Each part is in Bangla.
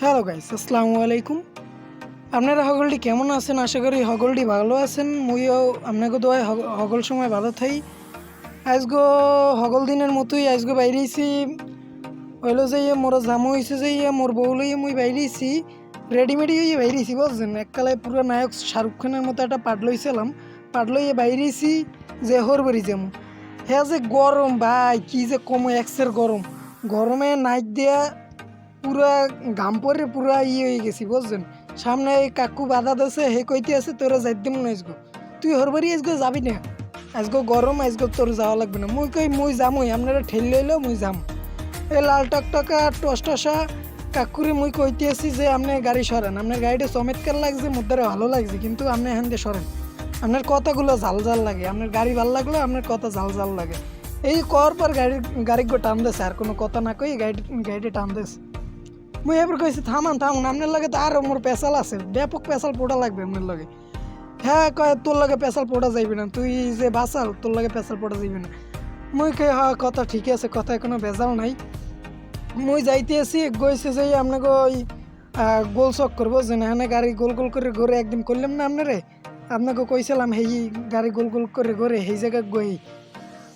হ্যালো গাইস, আসসালামু আলাইকুম। আপনারা হগলটি কেমন আছেন? আশা করি হগলটি ভালো আছেন। মুইও আপনাকে দোয়ায় হগ- হগল সময় ভালো থাই। আজগো হগল দিনের মতোই আজগো বাইরেছি। হইল যে ইয়ে মোর জামু হয়েছে যে ইয়ে মোর বউ লইয়ে মুই বাইরেছি। রেডিমেডি হয়ে বাইরেছি, বুঝছেন? এককালে পুরো নায়ক শাহরুখ খানের মতো একটা পাট লইছিলাম। পাট লইয়ে বাইরেছি যে হর হরবরি যেমন হ্যাঁ যে গরম, ভাই, কি যে কম এক্সের গরম। গরমে নাইট দিয়া পুরা ঘাম পরে ইয়ে হয়ে গেছি, বুঝছেন? সামনে এই কাকু বাধা দিছে, হে কইতে আছে, তোরা যাইতে মনে আজগো। তুই হরবারি আজগো যাবি না। আজগো গরম, আজগো তোর যাওয়া লাগবে না। মুই কই, মুই যামই, আপনারা ঠেল লইলো মুই যাম। এই লাল টকটকা, টস টসা, কাকুরে মুই কইতে আছি যে, আপনি গাড়ি সরেন। আপনার গাড়িটা চমৎকার লাগছে মুদ্রারে ভালো লাগছে, কিন্তু আপনি এখান দিয়ে সরেন। আপনার কথাগুলো জাল জাল লাগে। আপনার গাড়ি ভালো লাগল, আপনার কথা জাল জাল লাগে। এই কর পর গাড়ি গাড়ি গো টান দেছে, আর কোনো কথা না কই, গাড়ি, গাড়িটা টান দেছে। মুই এবার কইছি, থামান থামান আপনার লগে তো আরও মোর পেশাল আছে। ব্যাপক পেশাল পোড়া লাগবে আপনার লগে। হ্যাঁ কয়, তোর লগে পেশাল পোড়া যাইবে না। তুই যে বাসাল তোর লগে পেশাল পোড়া যাইবে না। মুই কে হ্যাঁ কথা ঠিকই আছে কথায় কোনো ভেজাল নাই। মুই যাইতে আছি, গইছে যে আপনাকে ওই গোল চক করব, যে না গাড়ি গোল গোল করে ঘুরে, একদিন করলাম না আপনারে আপনাকে কইছিলাম, হেই, গাড়ি গোল গোল করে ঘুরে সেই জায়গায় গই।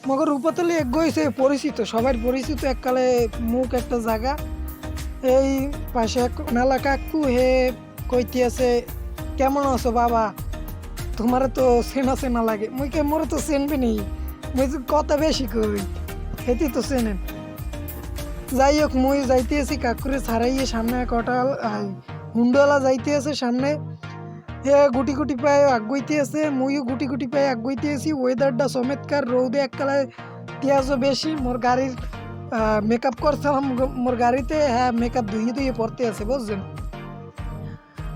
মগর উপতলি এক গইছে পরিচিত, সবার পরিচিত এককালে মুখ একটা জায়গা। এই পাশে মেলা কাকু হে কইতে আছে, কেমন আছো বাবা? তোমার তো চেনা চেনা লাগে। মুই কে, মোর তো চেনবে নি? মুই কথা বেশি কই, হেতি তো চেনেন। যাই হোক মুই যাইতে আছি কাকুরে ছাড়াইয়ে সামনে কটা হুন্ডওয়ালা যাইতে আছে সামনে। হে গুটি গুটি পায়ে আগুইতে আছে, মুইও গুটি গুটি পায়ে আগুইতে আছি। ওয়েদারটা চমৎকার রৌদে এককালে পেঁয়াজও বেশি, মোর গাড়ির মেকআপ করছিলাম মোর গাড়িতে হ্যাঁ মেকআপ ধুয়ে ধুয়ে পড়তে আছে, বুঝছেন?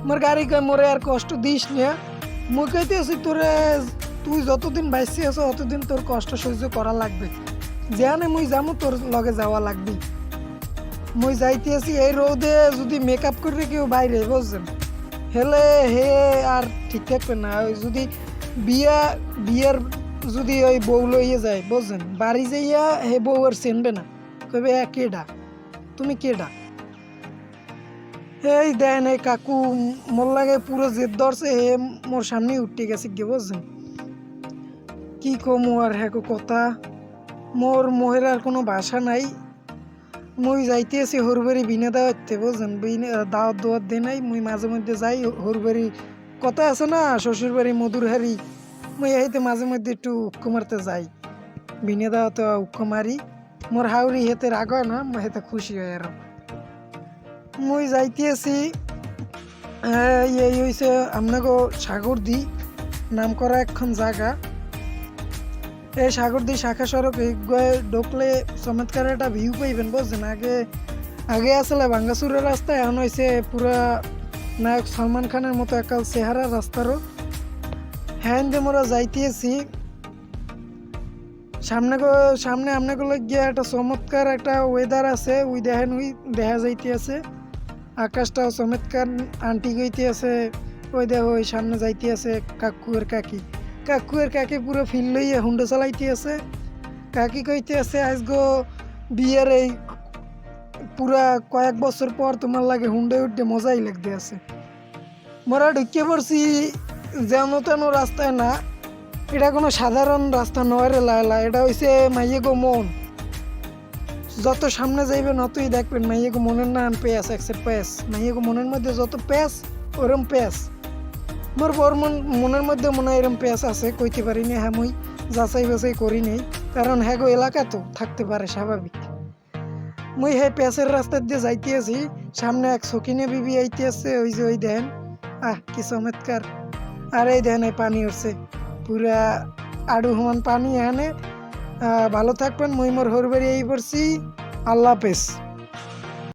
মোর গাড়ি কয় মোরে আর কষ্ট দিস না। মুই কইতে আছি তোরে, তুই যতদিন বাইসে আছো ততদিন তোর কষ্ট সহ্য করা লাগবে। যেখানে মুই যামু, তোর লগে যাওয়া লাগবে। মুই যাইতে আছি এই রোদে, যদি মেকআপ করে কেউ বাইরে, বুঝছেন? হেলে হে আর ঠিক থাকবে না। ওই যদি বিয়া, বিয়ার যদি ওই বউ লইয়ে যায়, বুঝছেন? বাড়ি যাইয়া হে বউ আর চেনবে না। কবে এ কেডা তুমি কেডা এই দেন এই কাকু, মোর লাগে পুরো জেদ ধরছে হে মোর সামনে উঠে গেছে গিয়ে বুঝছেন? কি কমু আর হ্যাঁ কথা? মোর মোহের কোনো বাসা নাই। মুই যাইতে আছি হরবারি বিনা দাওয়াতে বুঝছেন? বিনা দাওয়াত দাওয়াত দে নাই, মুই মাঝে মধ্যে যাই হরবারি কথা আছে না শ্বশুর বাড়ি মধুর হারি মুই এইতে মাঝে মধ্যে একটু উক্কু মারতে যাই। বিনা দাওয়াতে উক্কু মারি। মোর হাউরি হেতে রাগ হয় না হেতে খুশি হয় আর মুই যাইতে আছি আহ, এই হইছে আপনাকে সাগর দি নাম করা এখন জায়গা এই সাগরদি শাখা সড়ক ঢুকলে চমৎকার একটা ভিউ পাইবেন বুঝছেন? আগে আগে আসলে ভাঙ্গাসুরের রাস্তা এখন হয়েছে পুরা নায়ক সলমান খানের মতো একাল চেহারা রাস্তারও। হ্যাঁ দিয়ে মোরা যাইতেছি সামনে সামনে আপনাগুলো গিয়ে একটা চমৎকার একটা ওয়েদার আছে, ওই দেখেন, ওই দেখা যাইতে আছে আকাশটাও চমৎকার, আন্টি গইতে আছে ওই দেখো, ওই সামনে যাইতে আছে কাকু। আর কাকি কাকুয়ের কাকি পুরো ফিল লইয়া হুন্ডা চালাইতে আছে কাকি কইতে আছে আজগো বিয়ের এই পুরা কয়েক বছর পর তোমার লাগে হুন্ডে উঠতে মজাই লাগতে আছে মোরা ঢুকিয়ে পড়ছি যেন তেন রাস্তায় না এটা কোনো সাধারণ রাস্তা নয় রে লায়লা, এটা হইছে মাইয়ে গো মন। যত সামনে যাইবেন অতই দেখবেন মাইয়ে গো মনের নাম পেঁয়াজ একসের মাইয়ে গো মনের মধ্যে যত পেঁয়াজ, ওরম পেঁয়াজ। মোর বর মন, মনের মধ্যে মনে হয় এরম পেঁয়াজ আছে, কইতে পারিনি হ্যাঁ মুই যাচাই বাছাই করি নেই। কারণ হ্যাঁ গো, এলাকা তো, থাকতে পারে স্বাভাবিক। মুই হ্যাঁ পেঁয়াজের রাস্তা দিয়ে যাইতে আছি, সামনে এক সকিনে বিবি আইতে আছে ওই যে ওই দেন। আহ, কি চমৎকার। আর এই দেন, এই পানি উঠছে। পুরা আড়ু হুমান পানি এখানে। ভালো থাকবেন মহিমর হরবারি এই পড়ছি। আল্লাহ হাফেজ।